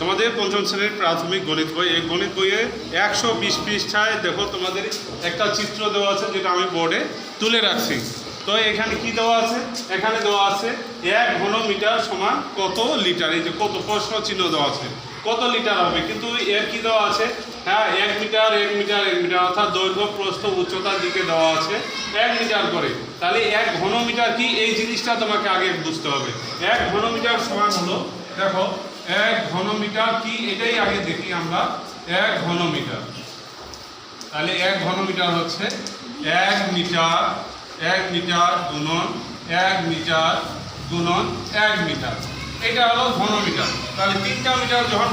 তোমাদের পঞ্চম শ্রেণির প্রাথমিক গণিত বই। এই গণিত বইয়ে একশো বিশ পৃষ্ঠায় দেখো তোমাদের একটা চিত্র দেওয়া আছে যেটা আমি বোর্ডে তুলে রাখছি। তো এখানে কি দেওয়া আছে? এখানে দেওয়া আছে এক ঘনমিটার সমান কত লিটার? এই যে কত প্রশ্ন চিহ্ন দেওয়া আছে। কত লিটার হবে? কিন্তু এর কি দেওয়া আছে? হ্যাঁ এক মিটার এক মিটার এক মিটার অর্থাৎ দৈর্ঘ্য, প্রস্থ, উচ্চতার দিকে দেওয়া আছে এক মিটার করে। তাহলে এক ঘনমিটার কি? এই জিনিসটা তোমাকে আগে বুঝতে হবে। এক ঘনমিটার সমান হলো, দেখো এক ঘনমিটার, কি এটাই আগে দেখি আমরা? এক ঘনমিটার। তাহলে এক ঘনমিটার হচ্ছে এক মিটার এক মিটার গুণন এক মিটার গুণন এক মিটার। এটা হলো ঘনমিটার। তাহলে তিনটা মিটার যখন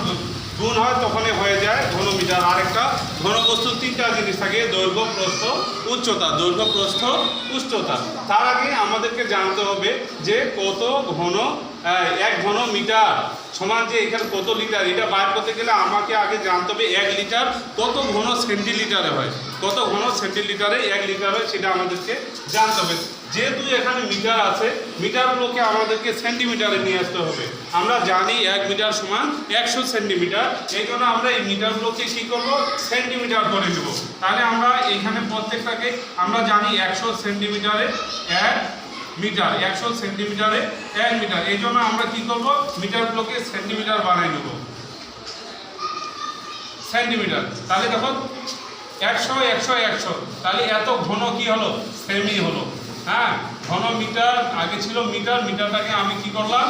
গুণ হয়, তখনই হয়ে যায় ঘনমিটার। আরেকটা ঘনবস্তুর তিনটা জিনিস থাকে দৈর্ঘ্য প্রস্থ উচ্চতা দৈর্ঘ্য প্রস্থ উচ্চতা। তার আগে আমাদেরকে জানতে হবে যে কত ঘন এক ঘন মিটার সমান যে এখানে কত লিটার, এটা বার করতে গেলে আমাকে আগে জানতে হবে এক লিটার কত ঘন সেন্টিলিটারে হয়। কত ঘন সেন্টিলিটারে এক লিটার হয় সেটা আমাদেরকে জানতে হবে। যেহেতু এখানে মিটার আছে, মিটারগুলোকে আমাদেরকে সেন্টিমিটারে নিয়ে আসতে হবে। আমরা জানি এক মিটার সমান একশো সেন্টিমিটার। এই জন্য আমরা এই মিটারগুলোকে কী করব? সেন্টিমিটার করে নেব তাহলে আমরা এইখানে প্রত্যেকটাকে, আমরা জানি একশো সেন্টিমিটারে এক মিটার একশো সেন্টিমিটারে এক মিটার এই জন্য আমরা কি করব? মিটারগুলোকে সেন্টিমিটার বানিয়ে নেব। সেন্টিমিটার তাহলে দেখো, একশো একশো একশো। তাহলে এত ঘন কি হলো? সেমি হলো। হ্যাঁ ঘন মিটার আগে ছিল মিটার মিটারটাকে আমি কি করলাম?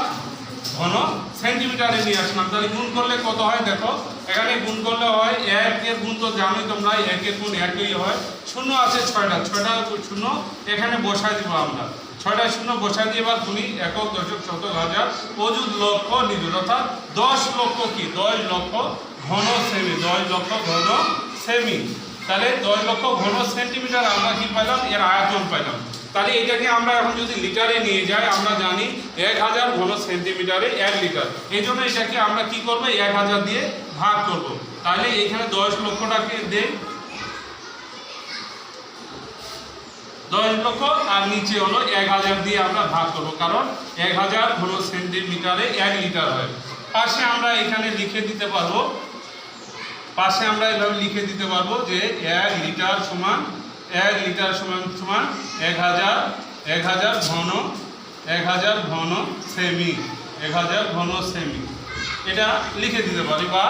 ঘন সেন্টিমিটারে নিয়ে আসলাম। তাহলে গুণ করলে কত হয় দেখো? এখানে গুণ করলে হয় একের গুণ তো জানোই তোমরা একের গুণ একই হয়। শূন্য আছে ছয়টা ছয়টা শূন্য এখানে বসাই দিব আমরা। ছয়টা শূন্য বসাই দিয়ে এবার তুমি একক, দশক, শতক, হাজার, অযুত লক্ষ, নিযুত, অর্থাৎ দশ লক্ষ কি? দশ লক্ষ ঘন সেমি দশ লক্ষ ঘন সেমি তাহলে দশ লক্ষ ঘন সেন্টিমিটার আমরা কি পাইলাম? এর আয়তন পাইলাম। তাহলে এটাকে আমরা এখন যদি লিটারে নিয়ে যাই, আমরা জানি এক হাজার ঘন সেন্টিমিটারে এক লিটার। এই জন্য এটাকে আমরা কি করব? এক হাজার দিয়ে ভাগ করব। তাহলে এখানে দশ লক্ষটাকে দেই। দশ লক্ষ আর নিচে হলো এক হাজার দিয়ে আমরা ভাগ করব, কারণ এক হাজার ঘন সেন্টিমিটারে এক লিটার হয়। পাশে আমরা এখানে লিখে দিতে পারব, পাশে আমরা এভাবে লিখে দিতে পারব যে এক লিটার সমান এক লিটার সমান সমান এক হাজার এক হাজার ঘন, এক হাজার ঘন সেমি, এক হাজার ঘন সেমি। এটা লিখে দিতে পারি বা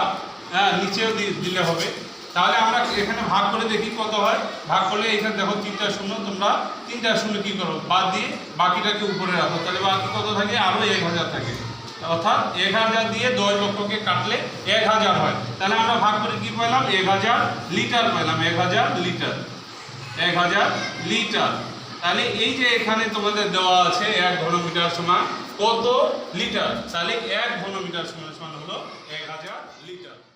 হ্যাঁ নিচেও দিলে হবে। তাহলে আমরা এখানে ভাগ করে দেখি কত হয়। ভাগ করলে এখানে দেখো তিনটা শূন্য, তোমরা তিনটা শূন্য কী করো? বাদ দিয়ে বাকিটাকে উপরে রাখো। তাহলে বাকি কত থাকে? আরও এক হাজার থাকে। অর্থাৎ এক হাজার দিয়ে দশ লক্ষকে কাটলে এক হাজার হয়। তাহলে আমরা ভাগ করে কী পেলাম এক হাজার লিটার পেলাম এক হাজার লিটার। এক হাজার লিটার। তাহলে এই যে এখানে তোমাদের দেওয়া আছে এক ঘনমিটার সমান কত লিটার? তাহলে এক ঘনমিটার সমান সমান হলো এক হাজার লিটার।